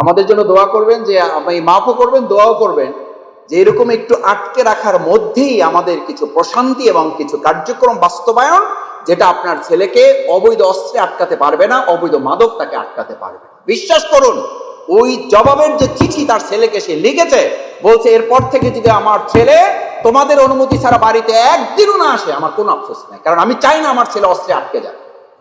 আমাদের জন্য দোয়া করবেন যে আপনি মাফও করবেন, দোয়াও করবেন যে এরকম একটু আটকে রাখার মধ্যেই আমাদের কিছু প্রশান্তি এবং কিছু কার্যক্রম বাস্তবায়ন যেটা আপনার ছেলেকে অবৈধ অস্ত্রে আটকাতে পারবে না, অবৈধ মাদক তাকে আটকাতে পারবে বিশ্বাস করুন, ওই জবাবের যে চিঠি তার ছেলেকে সে লিখেছে, বলছে, এরপর থেকে যদি আমার ছেলে তোমাদের অনুমতি ছাড়া বাড়িতে একদিনও না আসে, আমার কোনো আফসোস নাই। কারণ আমি চাই না আমার ছেলে অস্ত্রে আটকে যাক।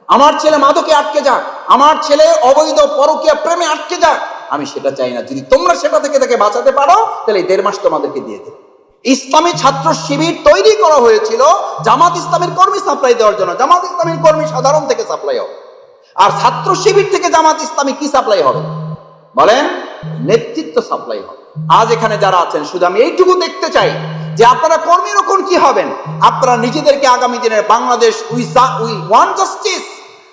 আমার ছেলে মাদকে আটকে যাক। আমার ছেলে অবৈধ পরকীয়া প্রেমে আটকে যাক। আমি সেটা চাই না। যদি তোমরা সেটা থেকে তাকে বাঁচাতে পারো, তাহলে দেড় মাস তোমাদেরকে দিয়ে দেবো ইসলামী ছাত্র শিবির তৈরি করা হয়েছিল জামাত ইসলামের কর্মী সাপ্লাই দেওয়ার জন্য। জামাত ইসলামের কর্মী সাধারণ থেকে সাপ্লাই হবে। আর ছাত্র শিবির থেকে জামাত ইসলামী কি সাপ্লাই হবে? বলেন, নেতৃত্ব সাপ্লাই হবে। আজ এখানে যারা আছেন, শুধু আমি এইটুকু দেখতে চাই যে আপনারা কর্মী রকম কি হবেন? আপনারা নিজেদেরকে আগামী দিনের বাংলাদেশ উই ওয়ান জাস্টিস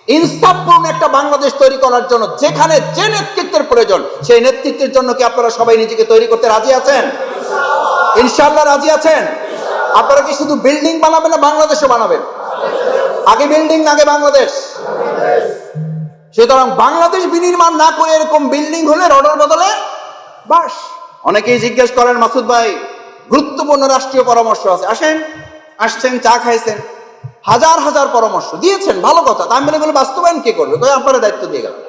ইনসাফপূর্ণ একটা বাংলাদেশ তৈরি করার জন্য, যেখানে যে নেতৃত্বের প্রয়োজন, সেই নেতৃত্বের জন্য কি আপনারা সবাই নিজেকে তৈরি করতে রাজি আছেন? ইনশাআল্লাহ রাজি আছেন? আপনারা কি শুধু বিল্ডিং বানাবেন না বাংলাদেশও বানাবেন? আগে বিল্ডিং, আগে বাংলাদেশ। সুতরাং বাংলাদেশ বিনির্মাণ না করে এরকম বিল্ডিং হলে রডের বদলে বাস। অনেকেই জিজ্ঞেস করেন, মাসুদ ভাই, গুরুত্বপূর্ণ রাষ্ট্রীয় পরামর্শ আছে। আসেন, আসছেন, চা খাইছেন। হাজার হাজার পরামর্শ দিয়েছেন, ভালো কথা। তা আমি বলে বাস্তবায়ন কে করবে? কই, আপনারা দায়িত্ব দিয়ে গেলাম।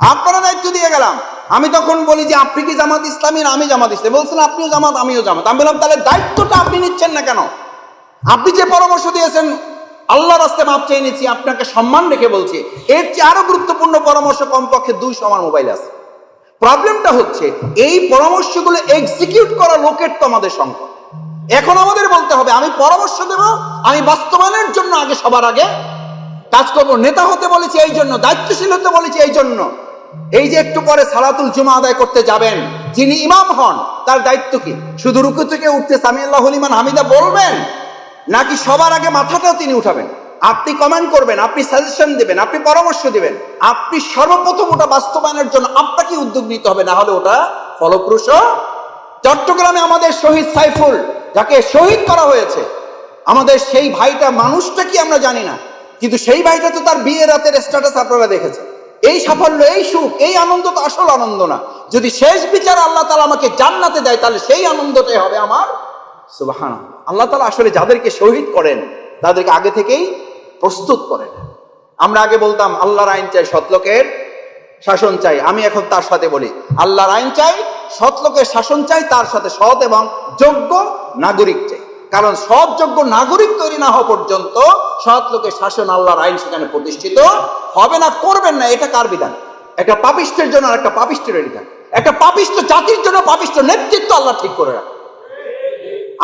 আপনারা দায়িত্ব দিয়ে গেলাম। আমি তখন বলি যে, আপনি কি জামাত ইসলামী আমি জামাত ইসলাম? বলছেন, আপনিও জামাত, আমিও জামাত। আমি বললাম, তাহলে দায়িত্বটা আপনি নিচ্ছেন না কেন? আপনি যে পরামর্শ দিয়েছেন আল্লাহ রাস্তে মাপ চেয়ে নিচ্ছি, আপনাকে সম্মান রেখে বলছি, এর চেয়ে আরও গুরুত্বপূর্ণ পরামর্শ কমপক্ষে দুইশো আমার মোবাইল আছে। প্রবলেমটা হচ্ছে, এই পরামর্শগুলো এক্সিকিউট করা লোকের তো আমাদের সংকট। এখন আমাদের বলতে হবে, আমি পরামর্শ দেব, আমি বাস্তবায়নের জন্য আগে সবার আগে কাজ করব নেতা হতে বলেছি এই জন্য, দায়িত্বশীল হতে বলেছি এই জন্য। এই যে একটু পরে সালাতুল জুমা আদায় করতে যাবেন, যিনি ইমাম হন, তার দায়িত্ব কি? শুধু রুকু থেকে উঠতে সামি আল্লাহ হলিমান হামিদা বলবেন, নাকি সবার আগে মাথাটাও তিনি উঠাবেন? আপনি কমেন্ট করবেন, আপনি সাজেশন দেবেন, আপনি পরামর্শ দেবেন, আপনি সর্বপ্রথম ওটা বাস্তবায়নের জন্য আপনাকে উদ্যোগ নিতে হবে, না হলে ওটা ফলপ্রসূ। চট্টগ্রামে আমাদের শহীদ সাইফুল যাকে শহীদ করা হয়েছে। আমাদের সেই ভাইটা মানুষটা কি আমরা জানি না। কিন্তু সেই ভাইটা তো তার বিয়ের রাতের স্ট্যাটাস আপনারা দেখেছেন। এই সাফল্য, এই সুখ, এই আনন্দ তো আসল আনন্দ না। যদি শেষ বিচার আল্লাহ তালা আমাকে জান্নাতে দেয়, তাহলে সেই আনন্দটাই হবে আমার। সুবাহান আল্লাহ তালা আসলে যাদেরকে শহীদ করেন, তাদেরকে আগে থেকেই প্রস্তুত করেন। আমরা আগে বলতাম, আল্লাহর আইন চাই সৎলোকের শাসন চাই। আমি এখন তার সাথে বলি, আল্লাহর আইন চাই সৎলোকের শাসন চাই, তার সাথে সৎ এবং যোগ্য নাগরিক চাই। কারণ সৎ যোগ্য নাগরিক তৈরি না হওয়া পর্যন্ত সৎ লোকের শাসন আল্লাহর আইন সেখানে প্রতিষ্ঠিত হবে না, করবেন না, এটা কার বিধান? একটা পাপিষ্টের জন্য একটা পাপিষ্টের বিধান। একটা পাপিষ্ট জাতির জন্য পাপিষ্ট নেতৃত্ব আল্লাহ ঠিক করে রাখে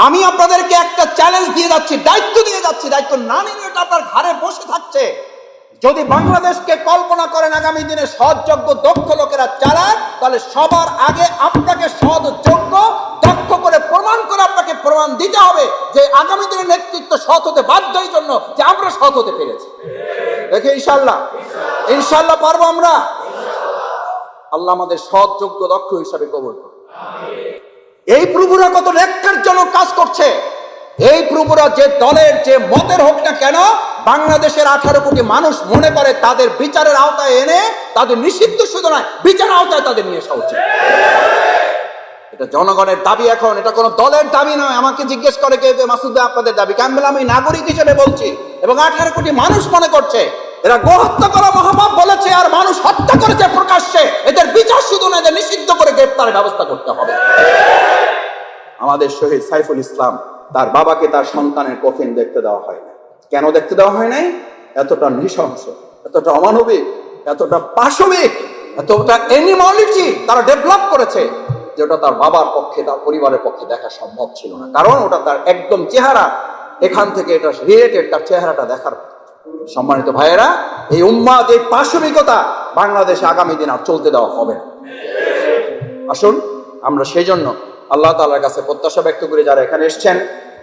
আমি আপনাদেরকে একটা চ্যালেঞ্জ দিয়ে যাচ্ছি, দায়িত্ব দিয়ে যাচ্ছি, দায়িত্ব না নিলে এটা আপনার ঘরে বসে থাকছে। যদি বাংলাদেশকে কল্পনা করেন আগামী দিনে সৎ, যোগ্য, দক্ষ লোকেরা চালায় তাহলে সবার আগে আপনাকে সৎ প্রমাণ দিতে হবে যে আগামী দিনে নেতৃত্ব সৎ হতে বাধ্য এই জন্য যে আমরা সৎ হতে পেরেছি। দেখে ইনশাল্লাহ ইনশাল্লাহ পারব আমরা? আল্লাহ আমাদের সৎ, যোগ্য, দক্ষ হিসাবে কবর এই প্রভুরা কত ন্যাক্কারজনক কাজ করছে। এই প্রভুরা যে দলের, যে মতের হোক না কেন, বাংলাদেশের আঠারো কোটি মানুষ মনে করে তাদের বিচারের আওতায় এনে তাদের নিষিদ্ধ শুধু নয়, বিচারের আওতায় তাদের নিয়ে আসা উচিত এটা জনগণের দাবি এখন, এটা কোনো দলের দাবি নয়। আমাকে জিজ্ঞেস করে কেউ কেউ মাসুদ ভাই আপনাদের দাবি। কেন বলে আমি নাগরিক হিসেবে বলছি এবং আঠারো কোটি মানুষ মনে করছে, এরা গোহত্যা করা মহাপাপ বলেছে আর মানুষ হত্যা করেছে প্রকাশ্যে। এদের বিচার শুধু না এদের নিষিদ্ধ করে গ্রেপ্তারের ব্যবস্থা করতে হবে। আমাদের শহীদ সাইফুল ইসলাম, তার বাবাকে তার সন্তানের কফিন দেখতে দেওয়া হয় না কেন দেখতে দেওয়া হয় নাই? এতটা নৃশংস, এতটা অমানবিক, এতটা পাশবিক, এতটা এনিমলিটি তারা ডেভেলপ করেছে। যেটা তার বাবার পক্ষে তার পরিবারের পক্ষে দেখা সম্ভব ছিল না। কারণ ওটা তার একদম চেহারা। এখান থেকে এটা রিলেটেড তার চেহারাটা দেখার সম্মানিত ভাইয়েরা, এই উম্মাদ, এই পাশবিকতা বাংলাদেশে আগামী দিন আর চলতে দেওয়া হবে না। আসুন, আমরা সেই জন্য আল্লাহ তাআলার কাছে প্রত্যাশা ব্যক্ত করে যারা এখানে এসেছেন।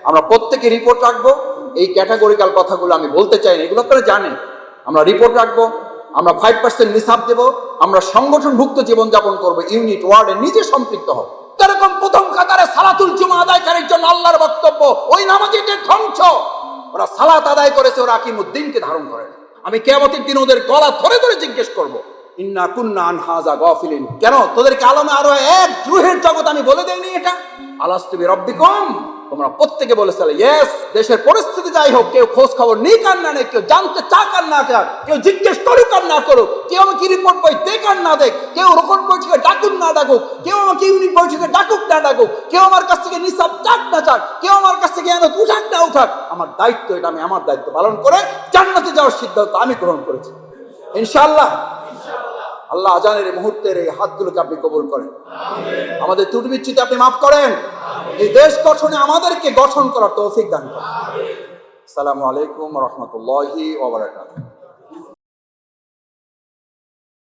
আমরা প্রত্যেকে রিপোর্ট রাখব। এই ক্যাটাগরিক্যাল কথাগুলো আমি বলতে চাই এগুলো আপনারা জানেন। আমরা রিপোর্ট রাখব। আমরা ফাইভ পার্সেন্ট নিসাব দেবো, আমরা সংগঠনভুক্ত জীবনযাপন করব, ইউনিট ওয়ার্ডে নিজে সম্পৃক্ত হব এরকম প্রথম কাতারে সালাতুল জুমা আদায়কারীর জন্য আল্লাহর বক্তব্য, ওই নামাজিদের ধ্বংস। ওরা সালাত আদায় করেছে, ওরা আকিমুদ্দিনকে ধারণ করে আমি কেয়ামতের দিন ওদের গলা ধরে ধরে জিজ্ঞেস করব, ইন্না কুন্না আনহাজা গফিলিন। কেন? তোদেরকে আলমে আরও এক জুহের জগৎ আমি বলে দেইনি এটা? আলাস্তুবি রব্বিকুম তোমরা প্রত্যেকে বলেছিলে ইয়েস দেশের পরিস্থিতি যাই হোক, কেউ খোঁজ খবর নিক আর না নেই, কেউ জানতে চাক আর না চাক কেউ জিজ্ঞেস করুক আর না করুক, কেউ আমাকে রিপোর্ট বই দেখ আর না দেখ, কেউ রোকন বৈঠকে ডাকুক না ডাকুক, কেউ আমাকে ইউনিট বৈঠকে ডাকুক না ডাকুক, কেউ আমার কাছ থেকে নিসাব চাক না চাক, কেউ আমার কাছ থেকে এনে উঠাক না উঠাক, আমার দায়িত্ব এটা, আমি আমার দায়িত্ব পালন করে জান্নাতে যাওয়ার সিদ্ধান্ত আমি গ্রহণ করেছি। ইনশাআল্লাহ আল্লাহ আজানের এই মুহূর্তের এই হাতগুলোকে আপনি কবুল করেন। আমাদের ত্রুটি বিচ্ছুতি আপনি মাফ করেন। এই দেশ গঠনে আমাদেরকে গঠন করার তৌফিক দান করেন। আসসালামু আলাইকুম রহমতুল্লাহি ওবরাকাতুহ